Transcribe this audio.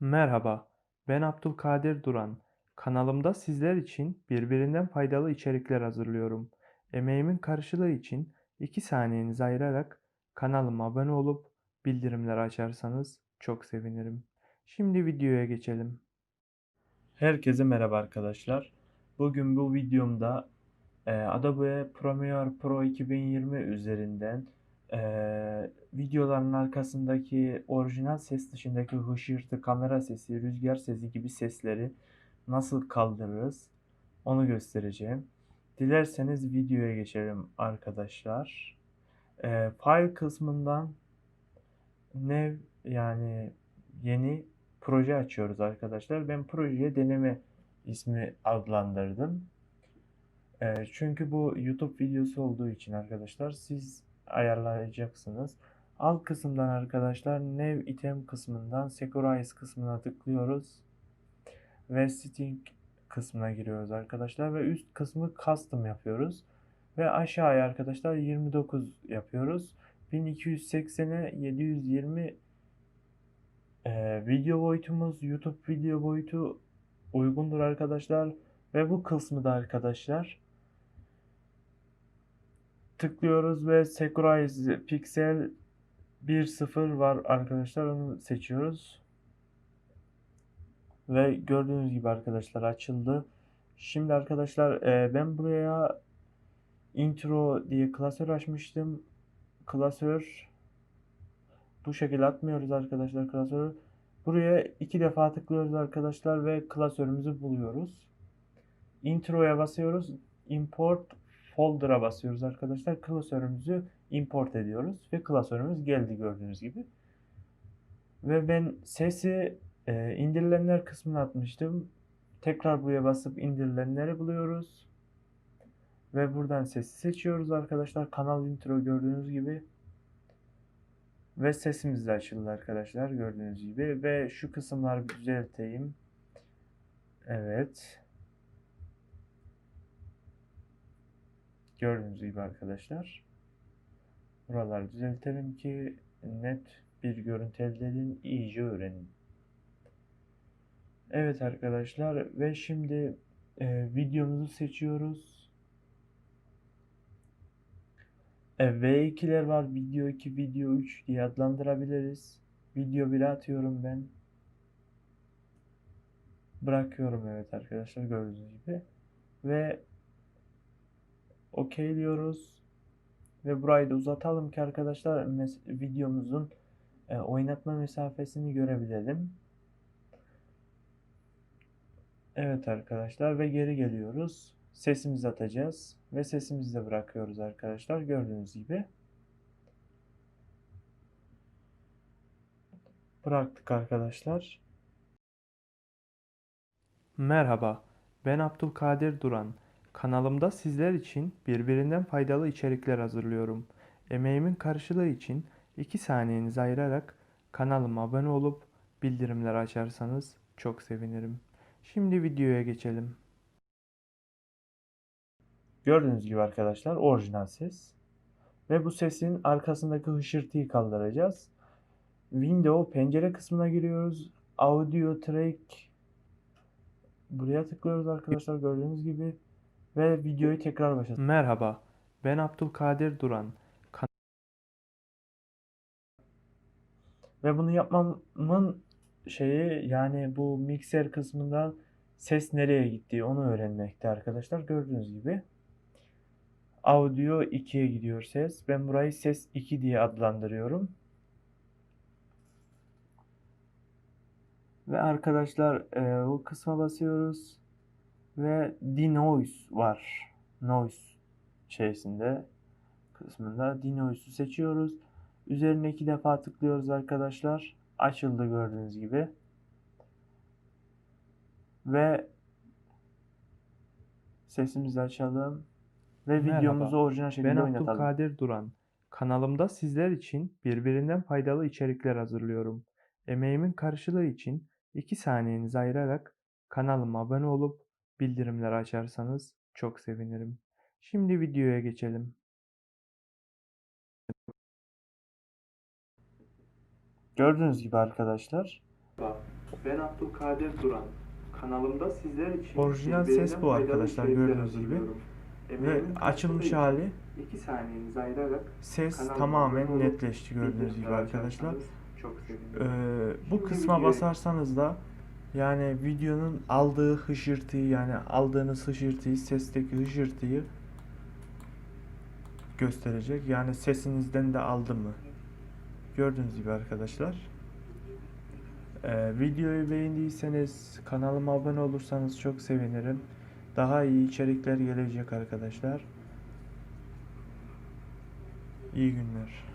Merhaba, ben Abdülkadir Duran. Kanalımda sizler için birbirinden faydalı içerikler hazırlıyorum. Emeğimin karşılığı için 2 saniyenizi ayırarak kanalıma abone olup bildirimleri açarsanız çok sevinirim. Şimdi videoya geçelim. Herkese merhaba arkadaşlar. Bugün bu videomda e, Adobe Premiere Pro 2020 üzerinden e, videoların arkasındaki orijinal ses dışındaki hışırtı, kamera sesi, rüzgar sesi gibi sesleri nasıl kaldırırız onu göstereceğim. Dilerseniz videoya geçelim arkadaşlar. E, file kısmından new yani yeni proje açıyoruz arkadaşlar. Ben projeye deneme ismi adlandırdım. E, çünkü bu YouTube videosu olduğu için arkadaşlar siz ayarlayacaksınız. Alt kısımdan arkadaşlar New Item kısmından Securize kısmına tıklıyoruz. Ve Setting kısmına giriyoruz arkadaşlar. Ve üst kısmı Custom yapıyoruz. Ve aşağıya arkadaşlar 29 yapıyoruz. 1280'e 720 e, video boyutumuz YouTube video boyutu uygundur arkadaşlar. Ve bu kısmı da arkadaşlar tıklıyoruz ve Securize Pixel 1.0 var arkadaşlar onu seçiyoruz. Ve gördüğünüz gibi arkadaşlar açıldı. Şimdi arkadaşlar e, ben buraya intro diye klasör açmıştım. Klasör bu şekilde atmıyoruz arkadaşlar klasörü. Buraya iki defa tıklıyoruz arkadaşlar ve klasörümüzü buluyoruz. Intro'ya basıyoruz. Import folder'a basıyoruz arkadaşlar. Klasörümüzü import ediyoruz ve klasörümüz geldi gördüğünüz gibi. Ve ben sesi e, indirilenler kısmına atmıştım. Tekrar buraya basıp indirilenleri buluyoruz. Ve buradan sesi seçiyoruz arkadaşlar. Kanal intro gördüğünüz gibi. Ve sesimiz de açıldı arkadaşlar gördüğünüz gibi. Ve şu kısımları düzelteyim. Evet. Gördüğünüz gibi arkadaşlar. Buraları düzeltelim ki net bir görüntü elde edin, iyice öğrenin. Evet arkadaşlar ve şimdi e, videomuzu seçiyoruz. E, V2'ler var. Video 2, video 3 diye adlandırabiliriz. Video 1'e atıyorum ben. Bırakıyorum evet arkadaşlar gördüğünüz gibi. Ve OK diyoruz. Ve burayı da uzatalım ki arkadaşlar videomuzun e, oynatma mesafesini görebilelim. Evet arkadaşlar ve geri geliyoruz. Sesimizi atacağız ve sesimizi de bırakıyoruz arkadaşlar gördüğünüz gibi. Bıraktık arkadaşlar. Merhaba, ben Abdülkadir Duran. Kanalımda sizler için birbirinden faydalı içerikler hazırlıyorum. Emeğimin karşılığı için 2 saniyenizi ayırarak kanalıma abone olup bildirimleri açarsanız çok sevinirim. Şimdi videoya geçelim. Gördüğünüz gibi arkadaşlar orijinal ses. Ve bu sesin arkasındaki hışırtıyı kaldıracağız. Window pencere kısmına giriyoruz. Audio track buraya tıklıyoruz arkadaşlar gördüğünüz gibi. Ve videoyu tekrar başlat. Merhaba, ben Abdülkadir Duran. Kan- Ve bunu yapmamın şeyi yani bu mikser kısmında ses nereye gitti onu öğrenmekte arkadaşlar. Gördüğünüz gibi. Audio 2'ye gidiyor ses. Ben burayı ses 2 diye adlandırıyorum. Ve arkadaşlar e, o kısma basıyoruz ve denoise var. Noise şeysinde kısmında denoise'u seçiyoruz. Üzerine iki defa tıklıyoruz arkadaşlar. Açıldı gördüğünüz gibi. Ve sesimizi açalım. Ve Merhaba, videomuzu orijinal şekilde Ben oynatalım. Abdülkadir Duran. Kanalımda sizler için birbirinden faydalı içerikler hazırlıyorum. Emeğimin karşılığı için 2 saniyenizi ayırarak kanalıma abone olup bildirimleri açarsanız çok sevinirim. Şimdi videoya geçelim. Gördüğünüz gibi arkadaşlar Ben Abdülkadir Duran. Kanalımda sizler için Orijinal ses bu arkadaşlar, gördüğünüz gibi. Ve açılmış hali için iki saniyenizi ayırarak ses tamamen netleşti gördüğünüz gibi arkadaşlar. Çok sevinirim. Ee, bu kısma basarsanız da yani videonun aldığı hışırtıyı yani aldığınız hışırtıyı sesteki hışırtıyı gösterecek. Yani sesinizden de aldı mı? Gördüğünüz gibi arkadaşlar. Ee, videoyu beğendiyseniz kanalıma abone olursanız çok sevinirim. Daha iyi içerikler gelecek arkadaşlar. İyi günler.